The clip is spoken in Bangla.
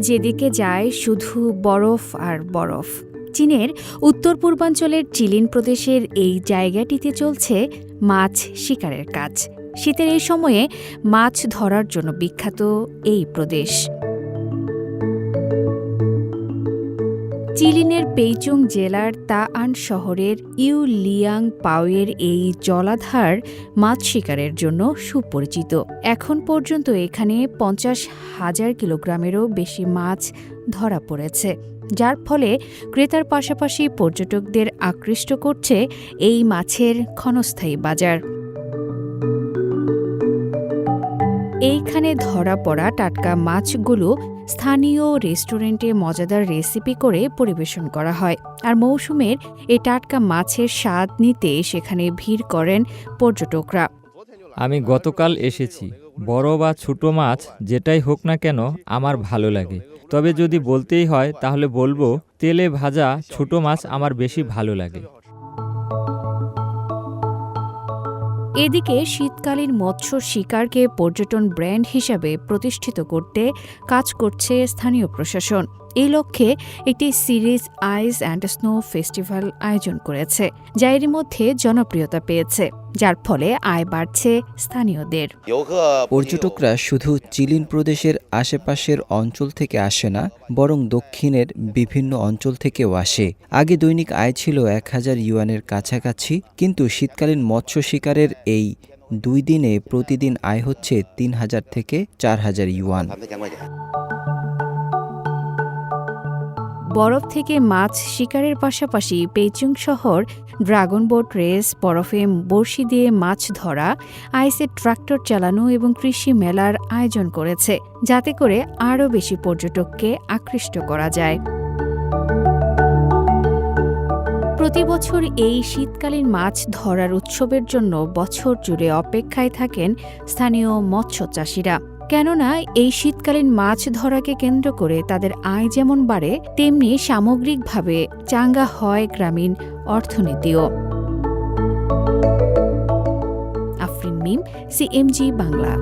যেদিকে যায় শুধু বরফ আর বরফ। চীনের উত্তর পূর্বাঞ্চলের চিলিন প্রদেশের এই জায়গাটিতে চলছে মাছ শিকারের কাজ। শীতের এই সময়ে মাছ ধরার জন্য বিখ্যাত এই প্রদেশ। চিলিনের পেইচুং জেলার তাআন শহরের ইউ লিয়াং পাওয়ের এই জলাধার মাছ শিকারের জন্য সুপরিচিত। এখন পর্যন্ত এখানে পঞ্চাশ হাজার কিলোগ্রামেরও বেশি মাছ ধরা পড়েছে, যার ফলে ক্রেতার পাশাপাশি পর্যটকদের আকৃষ্ট করছে এই মাছের ক্ষণস্থায়ী বাজার। এইখানে ধরা পড়া টাটকা মাছগুলো স্থানীয় রেস্টুরেন্টে মজাদার রেসিপি করে পরিবেশন করা হয়। আর মৌসুমের এই টাটকা মাছের স্বাদ নিতে সেখানে ভিড় করেন পর্যটকরা। আমি গতকাল এসেছি। বড় বা ছোট মাছ, যেটাই হোক না কেন, আমার ভালো লাগে। তবে যদি বলতেই হয়, তাহলে বলব, তেলে ভাজা ছোট মাছ আমার বেশি ভালো লাগে। এদিকে শীতকালীন মৎস্য শিকারকে পর্যটন ব্র্যান্ড হিসাবে প্রতিষ্ঠিত করতে কাজ করছে স্থানীয় প্রশাসন। এই লক্ষ্যে একটি series ice and snow festival আয়োজন করেছে, যা এরই মধ্যে জনপ্রিয়তা পেয়েছে। যার ফলে আয় বাড়ছে স্থানীয়দের। পর্যটকরা শুধু চিলিন প্রদেশের আশেপাশের অঞ্চল থেকে আসে না, বরং দক্ষিণের বিভিন্ন অঞ্চল থেকেও আসে। আগে দৈনিক আয় ছিল এক হাজার ইউয়ানের কাছাকাছি, কিন্তু শীতকালীন মৎস্য শিকারের এই দুই দিনে প্রতিদিন আয় হচ্ছে তিন হাজার থেকে চার হাজার ইউয়ান। বরফ থেকে মাছ শিকারের পাশাপাশি পেইচুং শহর, ড্রাগন বোট রেস, বরফে বড়শি দিয়ে মাছ ধরা আইসে ট্রাক্টর চালানো এবং কৃষি মেলার আয়োজন করেছে, যাতে করে আরও বেশি পর্যটককে আকৃষ্ট করা যায়। প্রতি বছর এই শীতকালীন মাছ ধরার উৎসবের জন্য বছর জুড়ে অপেক্ষায় থাকেন স্থানীয় মৎস্য চাষিরা। কেননা এই শীতকালীন মাছ ধরাকে কেন্দ্র করে তাদের আয় যেমন বাড়ে, তেমনি সামগ্রিকভাবে চাঙ্গা হয় গ্রামীণ অর্থনীতিও। আফরিন মিম, সিএমজি বাংলা।